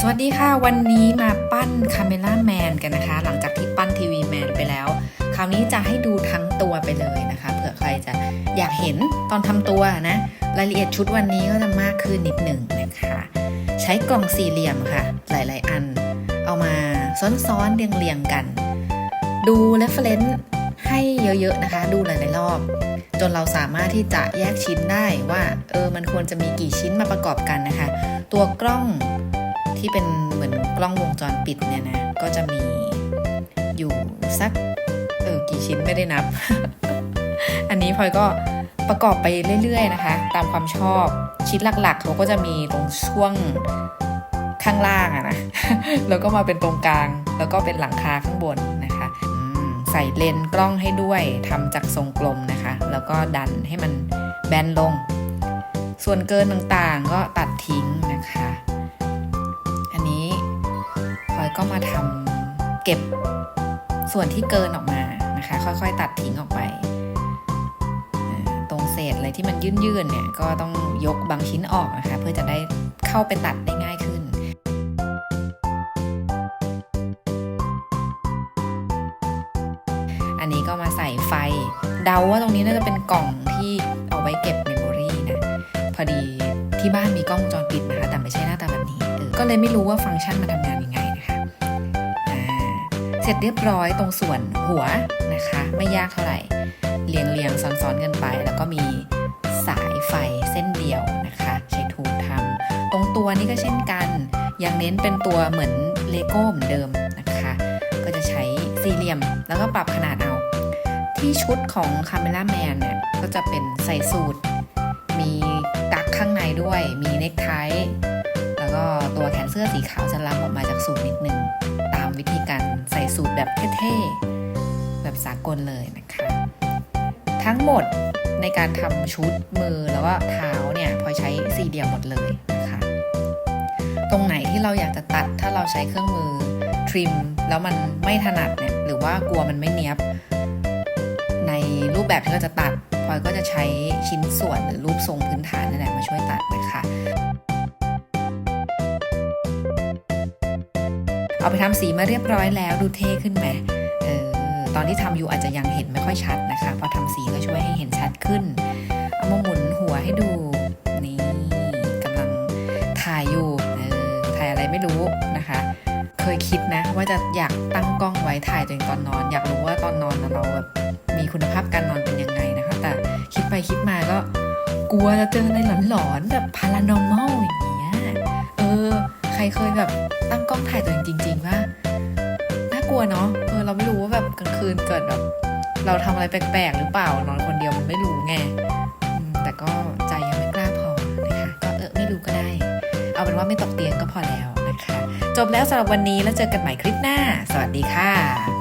สวัสดีค่ะวันนี้มาปั้นคาเมล่าแมนกันนะคะ หลังจากที่ปั้นทีวีแมนไปแล้ว คราวนี้จะให้ดูทั้งตัวไปเลยนะคะ เผื่อใครจะอยากเห็นตอนทำตัวนะ รายละเอียดชุดวันนี้ก็จะมากขึ้นนิดหนึ่งนะคะ ใช้กล่องสี่เหลี่ยมค่ะ หลาย ๆ อัน เอามาซ้อน ๆ เรียง ๆ กัน ดู reference ให้เยอะ ๆ นะคะ ดูหลาย ๆ รอบ จนเราสามารถที่จะแยกชิ้นได้ว่าเออมันควรจะมีกี่ชิ้นมาประกอบกันนะคะ ตัวกล้อง ที่เป็นเหมือนกล้องวงจรปิดเนี่ยนะ ก็จะมีอยู่สักเออกี่ชิ้นไม่ได้นับ อันนี้พลอยก็ประกอบไปเรื่อยๆนะคะ ตามความชอบชิ้นหลักๆ เขาก็จะมีตรงช่วงข้างล่างอะนะ แล้วก็มาเป็นตรงกลาง แล้วก็เป็นหลังคาข้างบนนะคะใส่เลนส์กล้องให้ด้วยทำจากทรงกลมนะคะ แล้วก็ดันให้มันแบนลง ส่วนเกินต่างๆก็ตัดทิ้งนะคะ พลอยก็มาทำเก็บส่วนที่เกินออกมานะคะ ค่อยๆ ตัดทิ้งออกไป ตรงเศษอะไรที่มันยื่นๆเนี่ยก็ต้องยกบางชิ้นออกนะคะ เพื่อจะได้เข้าไปตัดได้ง่ายขึ้นอันนี้ก็มาใส่ไฟ เดาว่าตรงนี้น่าจะเป็นกล่องที่เอาไว้เก็บเมมโมรีนะ พอดีที่บ้านมีกล้องวงจรปิดนะคะ แต่ไม่ใช่หน้าตาแบบนี้ ก็เลยไม่รู้ว่าฟังก์ชันมันทำงาน ร็จเรียบร้อยตรงส่วนหัวนะคะ ไม่ยากเท่าไหร่เรียงเรียงๆซ้อนๆกันไป แล้วก็มีสายไฟเส้นเดียวนะคะ ใช้ทูลทำตรงตัวนี้ก็เช่นกันยังเน้นเป็นตัวเหมือนเลโก้เหมือนเดิมนะคะ ก็จะใช้สี่เหลี่ยมแล้วก็ปรับขนาดเอา ที่ชุดของคาเมล่าแมนเนี่ย ก็จะเป็นใส่สูทมีกั๊กข้างในด้วย มีเนคไทแล้วก็ตัวแขนเสื้อสีขาวจะล้ำออกมาจากสูทนิดนึงามวิธีการใส่สูทแบบเท่ๆ แบบสากลเลยนะคะ ทั้งหมดในการทำชุดมือแล้วก็เท้าเนี่ยพอใช้สี่เหลี่ยมหมดเลยนะคะตรงไหนที่เราอยากจะตัดถ้าเราใช้เครื่องมือทริมแล้วมันไม่ถนัดเนี่ยหรือว่ากลัวมันไม่เนี้ยบ ในรูปแบบที่เราจะตัดพลอยก็จะใช้ชิ้นส่วนหรือรูปทรงพื้นฐานนั่นแหละมาช่วยตัดนะคะ เอาไปทำสีมาเรียบร้อยแล้วดูเท่ขึ้นไหมเออตอนที่ทำอยู่อาจจะยังเห็นไม่ค่อยชัดนะคะ พอทำสีก็ช่วยให้เห็นชัดขึ้น เอามาหมุนหัวให้ดู นี่กำลังถ่ายอยู่เออถ่ายอะไรไม่รู้นะคะ เคยคิดนะว่าจะอยากตั้งกล้องไว้ถ่ายตัวเองตอนนอน อยากรู้ว่าตอนนอนเราแบบมีคุณภาพการนอนเป็นยังไงนะคะ แต่คิดไปคิดมาก็กลัวจะเจออะไรหลอนๆแบบ paranormal อย่างเงี้ยเออใคร เคยแบบตั้งกล้องถ่ายตัวเองจริง ๆ ว่าน่ากลัวเนาะเออเราไม่รู้ว่าแบบกลางคืนเกิดแบบเราทำอะไรแปลกๆหรือเปล่านอนคนเดียวมันไม่รู้ไงแต่ก็ใจยังไม่กล้าพอนะคะก็เออไม่รู้ก็ได้ เอาเป็นว่าไม่ตกเตียงก็พอแล้วนะคะ จบแล้วสำหรับวันนี้แล้วเจอกันใหม่คลิปหน้า สวัสดีค่ะ